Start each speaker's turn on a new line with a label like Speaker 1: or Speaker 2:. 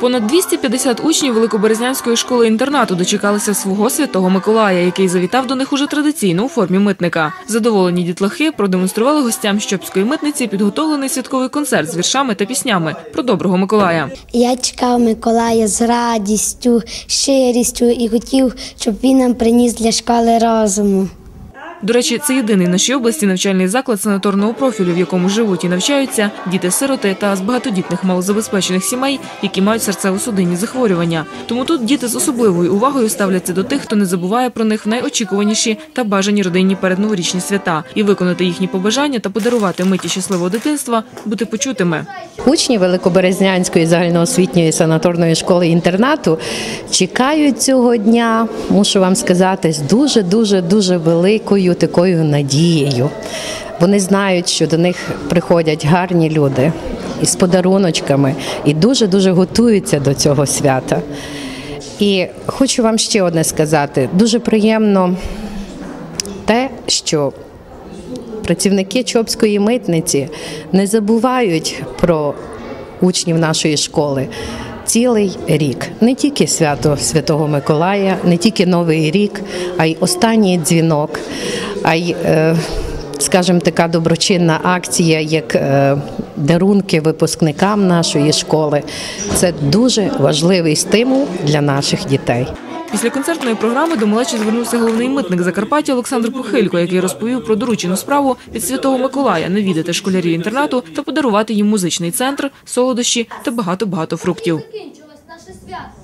Speaker 1: Понад 250 учнів Великоберезнянської школи-інтернату дочекалися свого святого Миколая, який завітав до них уже традиційно у формі митника. Задоволені дітлахи продемонстрували гостям Щопської митниці підготовлений святковий концерт з віршами та піснями про доброго Миколая.
Speaker 2: Я чекав Миколая з радістю, щирістю і хотів, щоб він нам приніс для школи розуму.
Speaker 1: До речі, це єдиний в нашій області навчальний заклад санаторного профілю, в якому живуть і навчаються діти-сироти та з багатодітних малозабезпечених сімей, які мають серцево-судинні захворювання. Тому тут діти з особливою увагою ставляться до тих, хто не забуває про них в найочікуваніші та бажані родинні передноворічні свята, і виконати їхні побажання та подарувати миті щасливого дитинства, бути почутими.
Speaker 3: Учні Великоберезнянської загальноосвітньої санаторної школи інтернату чекають цього дня, мушу вам сказати, з дуже дуже дуже великою такою надією. Вони знають, що до них приходять гарні люди із подаруночками і дуже дуже готуються до цього свята. І хочу вам ще одне сказати: дуже приємно те, що працівники Чопської митниці не забувають про учнів нашої школи. Цілий рік не тільки свято Святого Миколая, не тільки Новий рік, а й останній дзвінок, а й, е, скажімо, така доброчинна акція, як е, дарунки випускникам нашої школи. Це дуже важливий стимул для наших дітей.
Speaker 1: Після концертної програми до малечі звернувся головний митник Закарпаття Олександр Пухилько, який розповів про доручену справу від Святого Миколая навідати школярів інтернату та подарувати їм музичний центр, солодощі та багато багато фруктів.
Speaker 4: закінчилось наше свято.